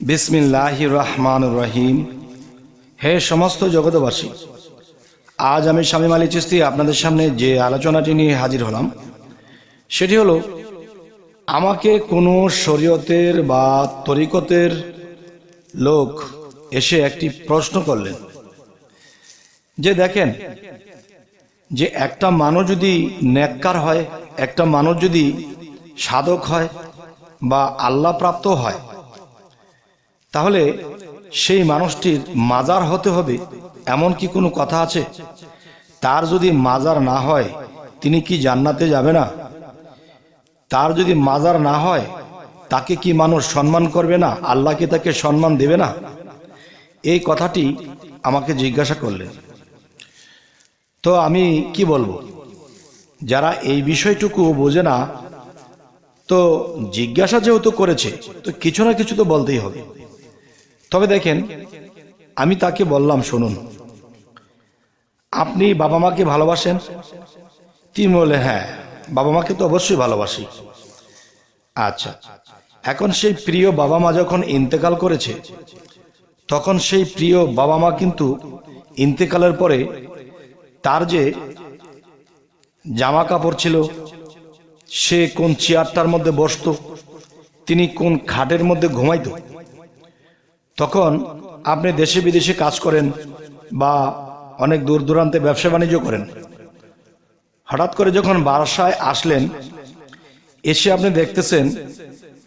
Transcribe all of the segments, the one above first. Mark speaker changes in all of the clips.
Speaker 1: বিসমিল্লাহ রহমান রহিম হে সমস্ত জগতবাসী আজ আমি স্বামী আলী চিস্তি আপনাদের সামনে যে আলোচনাটি নিয়ে হাজির হলাম, সেটি হলো, আমাকে কোনো শরীয়তের বা তরিকতের লোক এসে একটি প্রশ্ন করলেন। যে দেখেন, যে একটা মানুষ যদি নেককার হয়, একটা মানুষ যদি সাধক হয় বা আল্লাহ প্রাপ্ত হয় তাহলে সেই মানুষটির মাজার হতে হবে, এমন কি কোনো কথা আছে? তার যদি মাজার না হয়, তিনি কি জান্নাতে যাবে না? তার যদি মাজার না হয়, তাকে কি মানুষ সম্মান করবে না? আল্লাহকে তাকে সম্মান দেবে না? এই কথাটি আমাকে জিজ্ঞাসা করলেন। তো আমি কি বলব? যারা এই বিষয়টুকু বোঝে না, তো জিজ্ঞাসা যেহেতু করেছে, তো কিছু না কিছু তো বলতেই হবে। তবে দেখেন, আমি তাকে বললাম, শুনুন, আপনি বাবা মাকে ভালোবাসেন? তিনি বলে হ্যাঁ বাবা মাকে তো অবশ্যই ভালোবাসি। আচ্ছা এখন সেই প্রিয় বাবা মা যখন ইন্তেকাল করেছে, তখন সেই প্রিয় বাবা মা কিন্তু ইন্তেকালের পরে তার যে জামা কাপড় ছিল, সে কোন চেয়ারটার মধ্যে বসতো, তিনি কোন খাটের মধ্যে ঘুমাইতো তখন আপনি দেশে বিদেশে কাজ করেন বা অনেক দূর দূরান্তে ব্যবসা বাণিজ্য করেন। হঠাৎ করে যখন বারাসায় আসলেন, এসে আপনি দেখতেছেন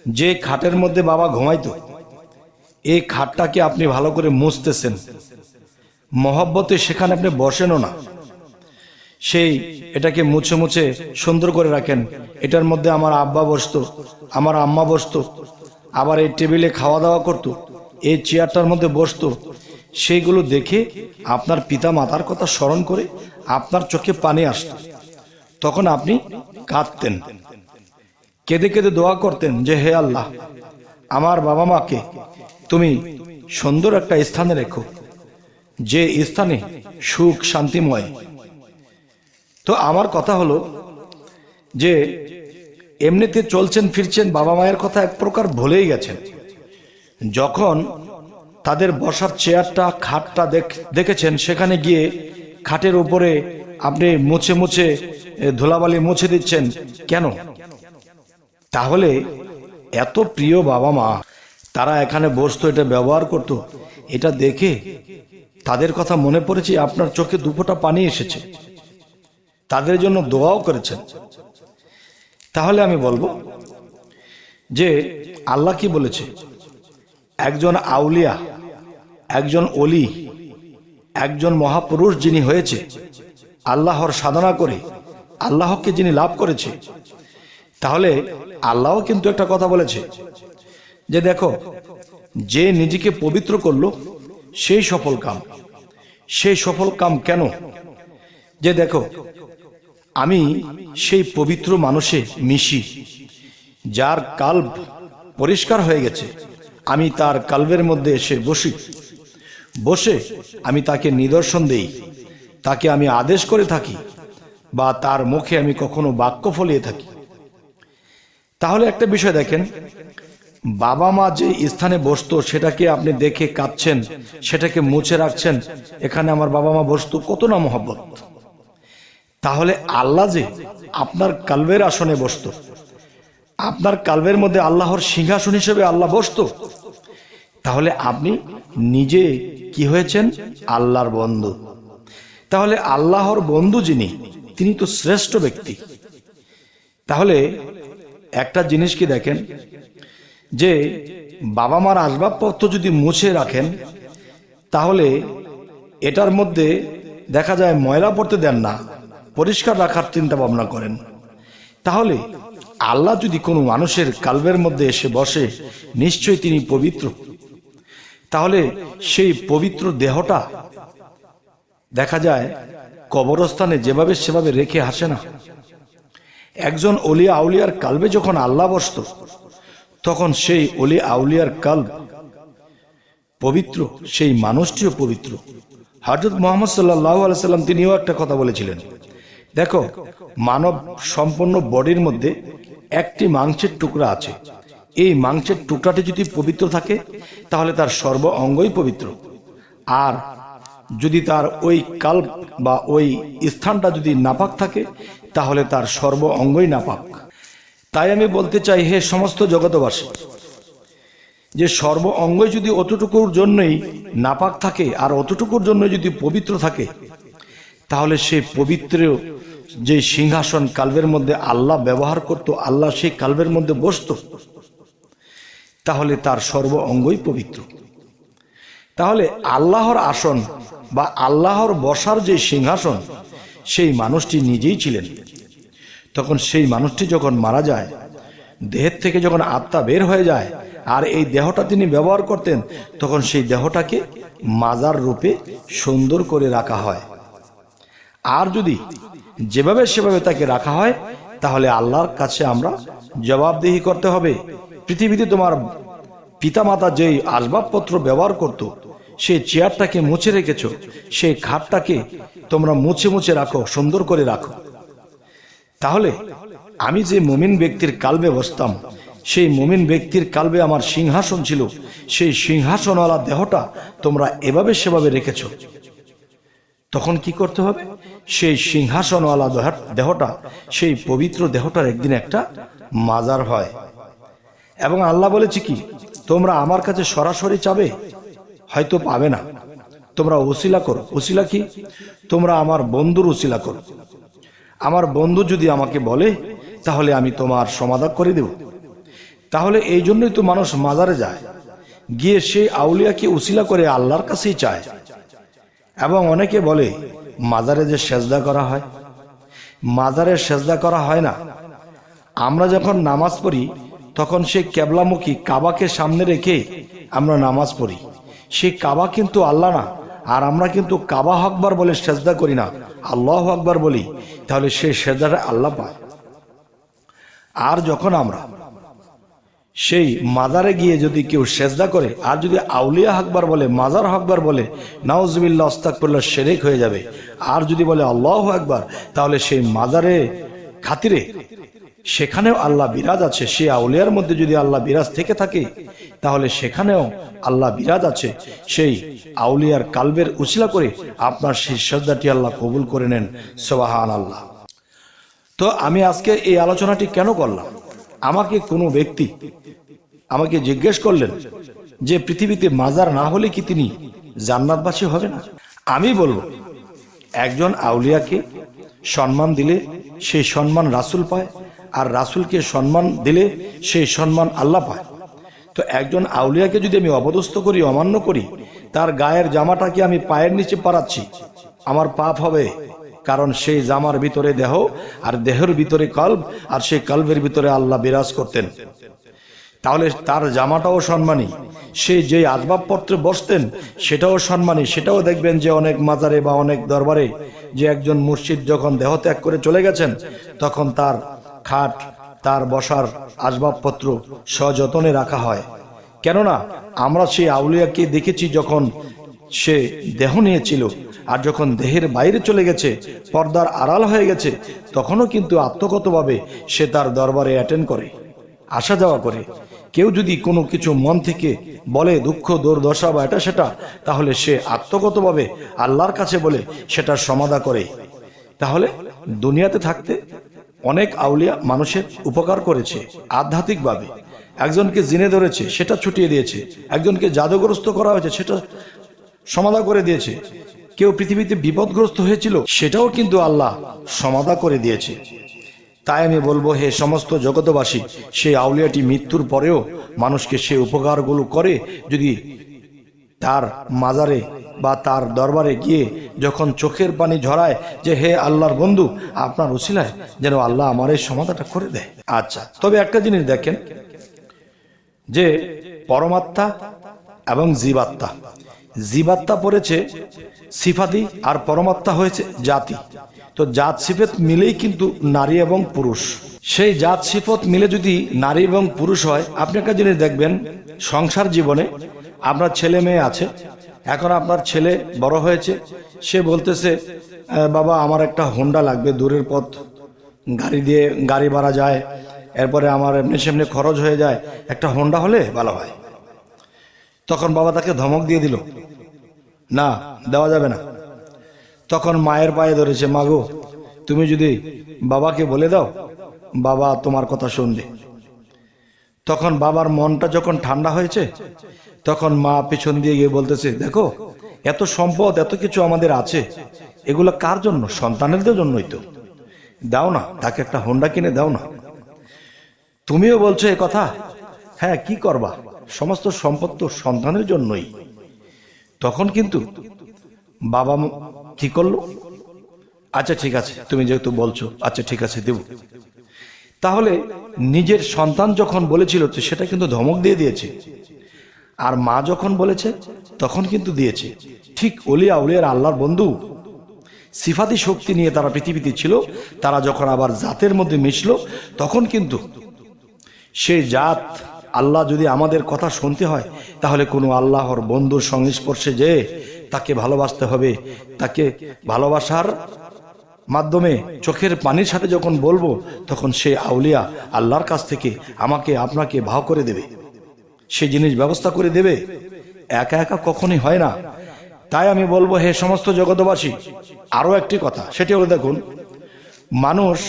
Speaker 1: যে খাটের মধ্যে বাবা ঘুমাইতো। এই খাটটাকে আপনি ভালো করে মুছতেছেন। মহব্বতে সেখানে আপনি বসেনও না। সেই এটাকে মুছে মুছে সুন্দর করে রাখেন। এটার মধ্যে আমার আব্বা বসতো, আমার আম্মা বসতো, আবার এই টেবিলে খাওয়া দাওয়া করতো। এই চেয়ারটার মধ্যে বসতো। সেইগুলো দেখে আপনার পিতা মাতার কথা স্মরণ করে আপনার চোখে পানি আসতো। তখন আপনি কাঁদতেন। কেঁদে কেঁদে দোয়া করতেন যে, হে আল্লাহ, আমার বাবা মাকে তুমি সুন্দর একটা স্থানে রেখো, যে স্থানে সুখ শান্তিময়। তো আমার কথা হলো যে, এমনিতে চলছেন, ফিরছেন বাবা মায়ের কথা এক প্রকার ভুলেই গেছেন। যখন তাদের বসার চেয়ারটা, খাটটা দেখেছেন, সেখানে গিয়ে খাটের উপরে আপনি মুছে মুছে ধুলাবালি মুছে দিচ্ছেন। কেন? তাহলে এত প্রিয় বাবা মা, তারা এখানে বসতো, এটা ব্যবহার করত, এটা দেখে তাদের কথা মনে পড়েছে, আপনার চোখে দুপোটা পানি এসেছে। তাদের জন্য দোয়াও করেছেন। তাহলে আমি বলব যে, আল্লাহ কি বলেছে? একজন আউলিয়া, একজন অলি একজন মহাপুরুষ যিনি হয়েছে, আল্লাহর সাধনা করে, আল্লাহকে যিনি লাভ করেছে। তাহলে আল্লাহও কিন্তু একটা কথা বলেছে যে দেখো, যে নিজেকে পবিত্র করল, সেই সফল কাম। সেই সফল কাম কেন? যে দেখো, আমি সেই পবিত্র মানুষে মিশি, যার কাল পরিষ্কার হয়ে গেছে। আমি তার কাল্বের মধ্যে এসে বসি। বসে আমি তাকে নিদর্শন দেই। তাকে আমি আদেশ করে থাকি বা তার মুখে আমি কখনো বাক্য ফলিয়ে থাকি। তাহলে একটা বিষয় দেখেন, বাবা মা যে স্থানে বসতো সেটাকে আপনি দেখে কাঁদছেন, সেটাকে মুছে রাখছেন, এখানে আমার বাবা মা বসতো, কত না মহব্বত। তাহলে আল্লাহ যে আপনার কালবের আসনে বসত, আপনার কালবের মধ্যে আল্লাহর সিংহাসন হিসেবে আল্লাহ বসত তাহলে আপনি নিজে কি হয়েছেন? আল্লাহর বন্ধু। তাহলে আল্লাহর বন্ধু যিনি, তিনি তো শ্রেষ্ঠ ব্যক্তি। তাহলে একটা জিনিস কি দেখেন? যে বাবা মার আসবাবপত্র যদি মুছে রাখেন, তাহলে এটার মধ্যে দেখা যায় ময়লা পড়তে দেন না, পরিষ্কার রাখার চিন্তা ভাবনা করেন। তাহলে আল্লাহ যদি কোনো মানুষের কালবের মধ্যে এসে বসে, নিশ্চয়ই তিনি পবিত্র। তাহলে সেই পবিত্র দেহটা, দেখা যায়, কবরস্থানে যেভাবে সেভাবে রেখে আসে না। একজন অলিয়া আউলিয়ার কালবে যখন আল্লাহ বসত, তখন সেই অলি আউলিয়ার কাল্ব পবিত্র, সেই মানুষটিও পবিত্র। হজরত মোহাম্মদ সাল্লাহ সাল্লাম তিনিও একটা কথা বলেছিলেন। দেখো, মানব সম্পন্ন বডির মধ্যে একটি মাংসের টুকরা আছে। এই মাংসের টুকরাটি যদি পবিত্র থাকে, তাহলে তার সর্ব অঙ্গই পবিত্র। আর যদি তার ওই কাল বা ওই স্থানটা যদি নাপাক থাকে, তাহলে তার সর্ব অঙ্গই নাপাক। তাই আমি বলতে চাই, হে সমস্ত জগতবাসী যে সর্ব অঙ্গই যদি অতটুকুর জন্যই নাপাক থাকে আর অতটুকুর জন্য যদি পবিত্র থাকে, তাহলে সে পবিত্র যে সিংহাসন কালবের মধ্যে আল্লাহ ব্যবহার করত, আল্লাহ সেই কালবের মধ্যে বসত। তাহলে তার সর্ব অঙ্গই পবিত্র। তাহলে আল্লাহর আসন বা আল্লাহর বসার যে সিংহাসন, সেই মানুষটি নিজেই ছিলেন। তখন সেই মানুষটি যখন মারা যায়, দেহের থেকে যখন আত্মা বের হয়ে যায়, আর এই দেহটা তিনি ব্যবহার করতেন, তখন সেই দেহটাকে মাজার রূপে সুন্দর করে রাখা হয়। আর যদি যেভাবে সেভাবে তাকে রাখা হয়, তাহলে আল্লাহর কাছে আমরা জবাবদিহি করতে হবে। পৃথিবীতে তোমার পিতামাতা যেই আসবাবপত্র ব্যবহার করত সেই চেয়ারটাকে মুছে রেখেছ সেই খাটটাকে তোমরা মুছে মুছে রাখো, সুন্দর করে রাখো। তাহলে আমি যে মুমিন ব্যক্তির কালবে বসতাম, সেই মুমিন ব্যক্তির কালবে আমার সিংহাসন ছিল, সেই সিংহাসনওয়ালা দেহটা তোমরা এভাবে সেভাবে রেখেছ। তখন কি করতে হবে? সেই সিংহাসনওয়ালা দেহ- দেহটা, সেই পবিত্র দেহটার একদিন একটা মাজার হয়। এবং আল্লাহ বলেছে কি, তোমরা আমার কাছে সরাসরি চাবে হয়তো পাবে না। তোমরা ওসিলা করো। ওসিলা কি? তোমরা আমার বন্ধুর ওসিলা করো। আমার বন্ধু যদি আমাকে বলে, তাহলে আমি তোমার সমাধান করে দেব। তাহলে এই জন্যই তো মানুষ মাজারে যায়। গিয়ে সেই আউলিয়াকে উসিলা করে আল্লাহর কাছেই চায়। এবং অনেকে বলে, মাজারে যে সেজদা করা হয়। মাজারে সেজদা করা হয় না। আমরা যখন নামাজ পড়ি তখন সেই কেবলামুখী কাবাকে সামনে রেখে আমরা নামাজ পড়ি। সেই কাবা কিন্তু আল্লাহ না, আর আমরা কিন্তু কাবা আকবার বলে সেজদা করি না, আল্লাহ আকবার বলি, তাহলে সেই সেজদাটা আল্লাহ পায়। আর যখন আমরা সেই মাজারে গিয়ে যদি কেউ সেজদা করে, আর যদি আউলিয়া আকবার বলে, মাজার আকবার বলে নাউজবিল্লা অস্তাকবুল্লাহ শেরেক হয়ে যাবে। আর যদি বলে আল্লাহ আকবার, তাহলে সেই মাজারে খাতিরে সেখানেও আল্লাহ বিরাজ আছে। সে আউলিয়ার মধ্যে যদি আল্লাহ বিরাজ থেকে থাকে, তাহলে সেখানেও আল্লাহ বিরাজ আছে। সেই আউলিয়ার কালবের উচিলা করে আপনার সেই আল্লাহ কবুল করে নেন। সোবাহান আল্লাহ তো আমি আজকে এই আলোচনাটি কেন করলাম? আমাকে কোনো ব্যক্তি আমাকে জিজ্ঞেস করলেন যে পৃথিবীতে মাজার না হলে কি তিনি জান্নাতবাসী হবে না? আমি বলব, একজন আউলিয়াকে সম্মান দিলে সেই সম্মান রাসূল পায় আর রাসূলকে সম্মান দিলে সেই সম্মান আল্লাহ পায়। তো একজন আউলিয়াকে যদি আমি অপদস্থ করি, অমান্য করি, তার গায়ের জামাটাকে আমি পায়ের নিচে পারাচ্ছি আমার পাপ হবে, কারণ সেই জামার ভিতরে দেহ আর দেহের ভিতরে কল্ব আর সেই কল্বের ভিতরে আল্লাহ বিরাজ করতেন। তাহলে তার জামাটাও সম্মানী। সে যে আসবাবপত্রে বসতেন, সেটাও সম্মানী। সেটাও দেখবেন যে অনেক মাজারে বা অনেক দরবারে যে একজন মুর্শিদ যখন দেহ ত্যাগ করে চলে গেছেন, তখন তার খাট, তার বসার আসবাবপত্র সযতনে রাখা হয়। কেননা, আমরা সেই আউলিয়াকে দেখেছি যখন সে দেহ নিয়েছিল, আর যখন দেহের বাইরে চলে গেছে, পর্দার আড়াল হয়ে গেছে, তখনও কিন্তু আত্মগতভাবে সে তার দরবারে অ্যাটেন্ড করে, আসা যাওয়া করে। কেউ যদি কোনো কিছু মন থেকে বলে দুঃখ, দুর্দশা বা এটা সেটা, তাহলে সে আত্মগতভাবে আল্লাহর কাছে বলে সেটার সমাধা করে। তাহলে দুনিয়াতে থাকতে অনেক আউলিয়া মানুষের উপকার করেছে, আধ্যাত্মিকভাবে। একজনকে জিনে ধরেছে, সেটা ছুটিয়ে দিয়েছে। একজনকে জাদুগ্রস্ত করা হয়েছে, সেটা সমাধা করে দিয়েছে। কেউ পৃথিবীতে বিপদগ্রস্ত হয়েছিল, সেটাও কিন্তু আল্লাহ সমাধা করে দিয়েছে। তাই আমি বলব, হে সমস্ত জগতবাসী সেই আউলিয়াটি মৃত্যুর পরেও মানুষকে সে উপকারগুলো করে, যদি তার মাজারে বা তার দরবারে গিয়ে যখন চোখের পানি ঝরায় যে হে আল্লাহর বন্ধু, আপনার উসিলায় যেন আল্লাহ আমার এই সমাধাটা করে দেয়। আচ্ছা তবে একটা জিনিস দেখেন যে পরমাত্মা এবং জীবাত্মা। জীবাত্মা পড়েছে সিফাতি আর পরমাত্মা হয়েছে জাতি। তো জাত সিফত মিলেই কিন্তু নারী এবং পুরুষ। সেই জাত সিফত মিলে যদি নারী এবং পুরুষ হয়, আপনি একটা জিনিস দেখবেন, সংসার জীবনে আপনার ছেলে মেয়ে আছে এখন আপনার ছেলে বড় হয়েছে, সে বলতেছে বাবা, আমার একটা হোন্ডা লাগবে, দূরের পথ। গাড়ি দিয়ে গাড়ি ভাড়া যায়, এরপরে আমার এমনি সেমনি খরচ হয়ে যায়, একটা হোন্ডা হলে ভালো হয়। তখন বাবা তাকে ধমক দিয়ে দিল, না, দেওয়া যাবে না। তখন মায়ের পায়ে ধরেছে মাগো তুমি যদি বাবাকে বলে দাও, বাবা তোমার কথা শুনবে। তখন বাবার মনটা যখন ঠান্ডা হয়েছে, তখন মা পিছন দিয়ে গিয়ে বলতেছে, দেখো, এত সম্পদ, এত কিছু আমাদের আছে। এগুলো কার জন্য? সন্তানেরদের জন্যই তো। দাও না, তাকে একটা হোন্ডা কিনে দাও না। তুমিও বলছো এ কথা? হ্যাঁ কি করবা? সমস্ত সম্পদ তো সন্তানের জন্যই। তখন কিন্তু বাবা কি করল? আচ্ছা ঠিক আছে, তুমি যেহেতু বলছো আচ্ছা ঠিক আছে, দেব। তাহলে নিজের সন্তান যখন বলেছিল তো সেটা কিন্তু ধমক দিয়ে দিয়েছে, আর মা যখন বলেছে তখন কিন্তু দিয়েছে। ঠিক অলিয়া, উলিয়ার আল্লাহর বন্ধু, সিফাতি শক্তি নিয়ে তারা পৃথিবীতে ছিল, তারা যখন আবার জাতের মধ্যে মিশলো, তখন কিন্তু সেই জাত আল্লাহ যদি আমাদের কথা শুনতে হয়, তাহলে কোনো আল্লাহর বন্ধুর সংস্পর্শে যে তাকে ভালোবাসতে হবে। তাকে ভালোবাসার মাধ্যমে চোখের পানির সাথে যখন বলব, তখন সে আউলিয়া আল্লাহর কাছ থেকে আমাকে, আপনাকে ভাও করে দেবে। সে জিনিস ব্যবস্থা করে দেবে। একা একা কখনই হয় না। তাই আমি বলব, হে সমস্ত জগতবাসী আরও একটি কথা, সেটি হলো দেখুন, মানুষ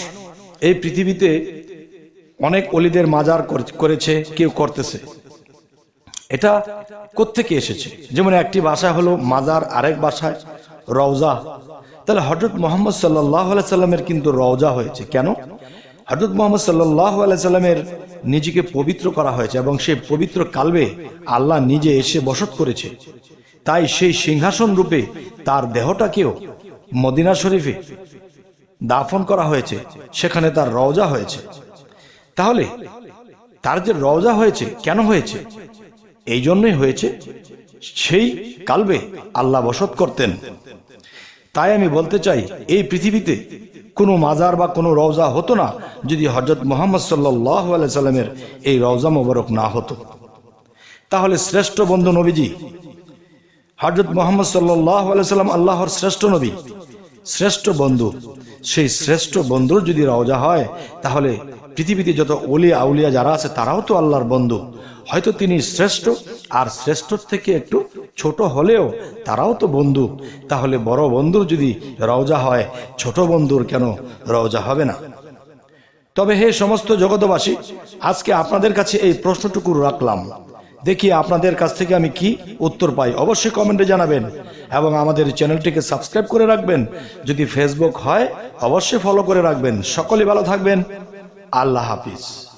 Speaker 1: এই পৃথিবীতে অনেক অলিদের মাজার কর- করেছে, কেউ করতেছে। এটা কোত্থেকে এসেছে? যেমন একটি ভাষা হলো মাজার, আরেক ভাষায় রওজা। তাহলে হজরত মোহাম্মদ সাল্লাহ সাল্লামের কিন্তু রওজা হয়েছে। কেন? হজরত মোহাম্মদ সাল্লাহ সাল্লামের নিজেকে পবিত্র করা হয়েছে এবং সেই পবিত্র কালবে আল্লাহ নিজে এসে বসত করেছে। তাই সেই সিংহাসন রূপে তার দেহটাকেও মদিনা শরীফে দাফন করা হয়েছে। সেখানে তার রওজা হয়েছে। তাহলে তার যে রওজা হয়েছে, কেন হয়েছে? এই জন্যই হয়েছে সেই কালবে আল্লাহ বসত করতেন। তাই আমি বলতে চাই, এই পৃথিবীতে কোনো মাজার বা কোনো রওজা হতো না যদি হজরত মোহাম্মদ সাল্লাহ সাল্লামের এই রওজা মোবারক না হতো। তাহলে শ্রেষ্ঠ বন্ধু নবীজি হজরত মোহাম্মদ সাল্লাহ সাল্লাম আল্লাহর শ্রেষ্ঠ নবী, শ্রেষ্ঠ বন্ধু, সেই শ্রেষ্ঠ বন্ধুর যদি রওজা হয়, তাহলে পৃথিবীতে যত অলিয়া আউলিয়া যারা আছে তারাও তো আল্লাহর বন্ধু। হয়তো তিনি শ্রেষ্ঠ, আর শ্রেষ্ঠ থেকে একটু ছোট হলেও তারাও তো বন্ধু। তাহলে বড় বন্ধুর যদি রওজা হয়, ছোট বন্ধুর কেন রওজা হবে না? তবে হে সমস্ত জগতবাসী আজকে আপনাদের কাছে এই প্রশ্নটুকু রাখলাম। দেখি আপনাদের কাছ থেকে আমি কি উত্তর পাই। অবশ্যই কমেন্টে জানাবেন এবং আমাদের চ্যানেলটিকে সাবস্ক্রাইব করে রাখবেন। যদি ফেসবুক হয়, অবশ্যই ফলো করে রাখবেন। সকলে ভালো থাকবেন। আল্লাহ হাফিজ।